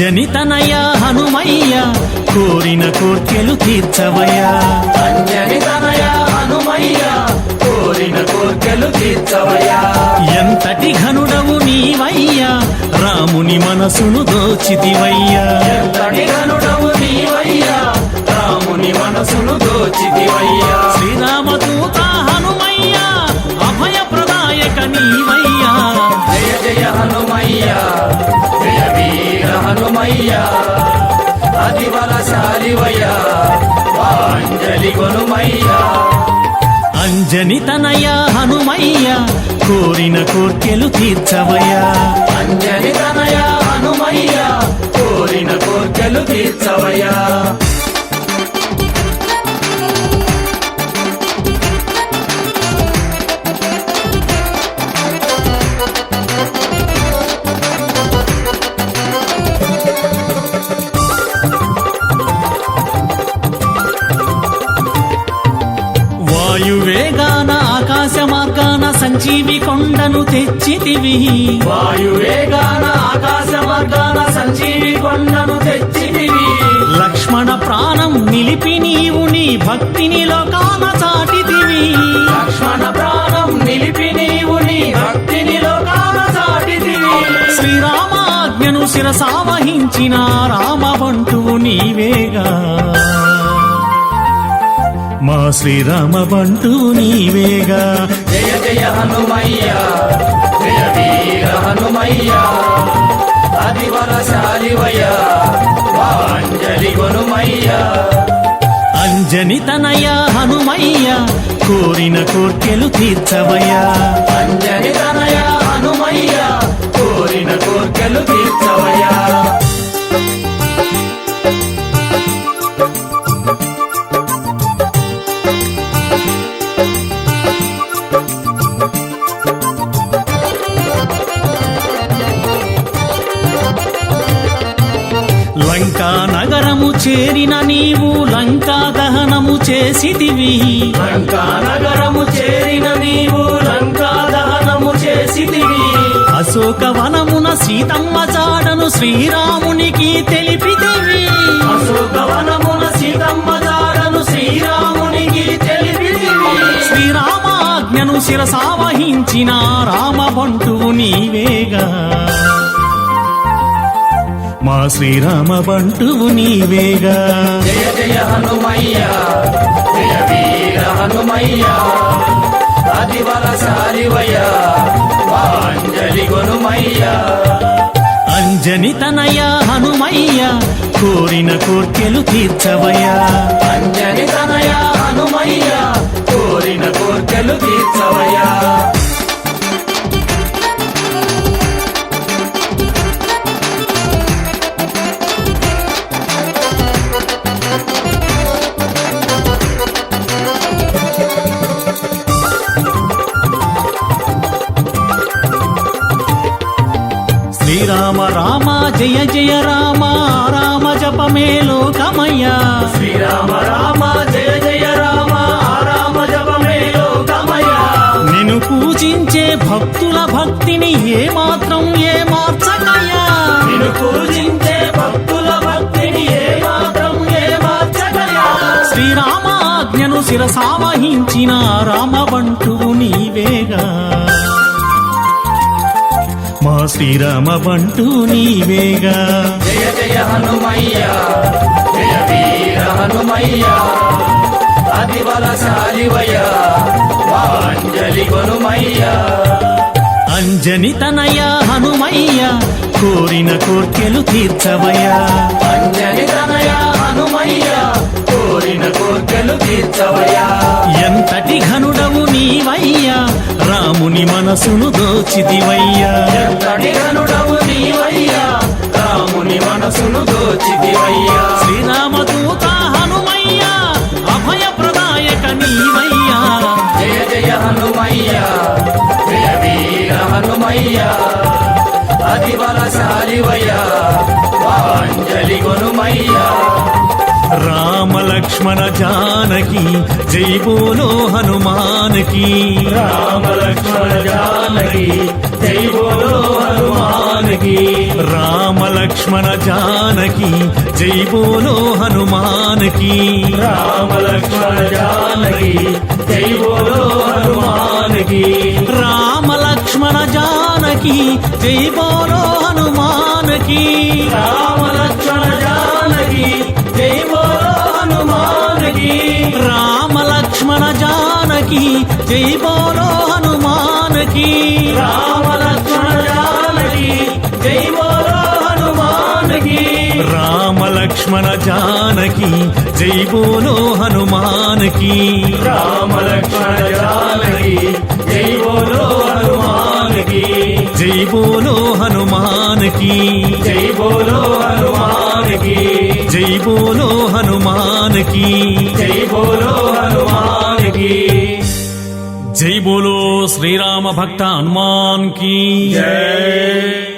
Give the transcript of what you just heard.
అంజని తనయ హనుమయ్య కోరిన కోర్కెలు తీర్చవయ్యా. అంజని తనయ హనుమయ్య కోరిన కోర్కెలు తీర్చవయ్యా. ఎంతటి ఘనుడవు నీవయ్యా రాముని మనసును దోచితివయ్యా. ఎంతటి ఘనుడవు నీవయ్యా రాముని మనసును దోచితివయ్యా. బలశాలివయ్య వాంజలి గొనుమయ్య అంజని తనయ హనుమయ్య కోరిన కోర్కెలు తీర్చవయ్యా. అంజని తనయ హనుమయ్య కోరిన కోర్కెలు తీర్చవయ్యా. వాయువేగాన ఆకాశ మార్గాన సంజీవి కొండను తెచ్చితివి. వాయువేగాన ఆకాశ మార్గాన సంజీవి కొండను తెచ్చితివి. లక్ష్మణ ప్రాణం నిలిపి నీవు నీ భక్తిని లోకాన చాటితివి. లక్ష్మణ ప్రాణం నిలిపి నీవు నీ భక్తిని లోకాన చాటితివి. శ్రీరామ ఆజ్ఞను శిరసావహించిన రామ బంటువు నీవేగా. మా శ్రీరామ బంటూ నీవేగా. జయ జయ హనుమయ్య జయ వీర హనుమయ్య అతి బలశాలివయ్య గొనుమయ్య అంజని తనయ హనుమయ్య కోరిన కోర్కెలు తీర్చవయ్యా. నగరము చేరిన నీవు లంకా దహనము చేసితివి. లంకా నగరము చేరిన నీవు లంకా దహనము చేసితివి. అశోక వనమున సీతమ్మ జాడను శ్రీరామునికి తెలిపితివి. అశోకవనమున సీతమ్మ జాడను శ్రీరామునికి తెలిపితివి. శ్రీరామ ఆజ్ఞను శిరసావహించిన రామ బంటువు నీవేగా. శ్రీరామ బంటువు నీవేగా. జయ జయ హనుమయ్య జయ వీర హనుమయ్య గొనుమయ్య అంజని తనయ హనుమయ్య కోరిన కోర్కెలు తీర్చవయ్యా. శ్రీరామ రామ జయ జయ రామ రామ జపమే లోకమయ్యా. శ్రీరామ రామ జయ జయ రామ రామ జపమే లోకమయ్య. నిన్ను పూజించే భక్తుల భక్తిని ఏ మాత్రం ఏ మార్చకయ్యా నిన్ను పూజించే భక్తుల భక్తిని ఏ మాత్రం ఏ మార్చగలయా శ్రీరామ ఆజ్ఞను శిరసావహించిన రామ బంటువు నీవేగా. మా శ్రీరామ బంటు నీవేగా. జయ జయ హనుమయ్య జయ వీర హనుమయ్య అతి అంజని తనయ హనుమయ్య కోరిన కోర్కెలు తీర్చవయ్యా. అంజని తనయ హనుమయ్య కోర్కెలు తీర్చవయ్యా. ఎంతటి ఘనుడవు నీవయ్యా? రాముని మనసును దోచితివయ్యా. ఎంతటి ఘనుడవు నీవయ్యా? రాముని మనసును దోచితివయ్యా. శ్రీరామదూత హనుమయ్య అభయ ప్రదాయక నీవయ్యా. జయ జయ హనుమయ్య జయ వీర హనుమయ్య. అతి బలశాలివయ్య వాంజలి గొనుమయ్య రామ లక్ష్మణ జానకి జై బోలో హనుమాన్కి రామ లక్ష్మణ జానకి జై బోలో హనుమాన్కి రామ లక్ష్మణ జానకి జై బోలో హనుమాన్కి రామ లక్ష్మణ జానకి జై బోలో హనుమాన్కి రామ లక్ష్మణ జానకి జై బోలో హనుమాన్ శ్రీ బోలో హనుమానకి. రామ లక్ష్మణానకి జై బోలో హనుమానకి. రామ లక్ష్మణ జానకి జై బోలో హనుమానకి. రామ జై బోలో హనుమానకి. జై బోలో హనుమానకి. జై బోలో హనుమానకి. జై బోలో హనుమానకి. జై బోలో హనుమానకి. జై బోలో శ్రీరామ భక్త హనుమాన్కి జై.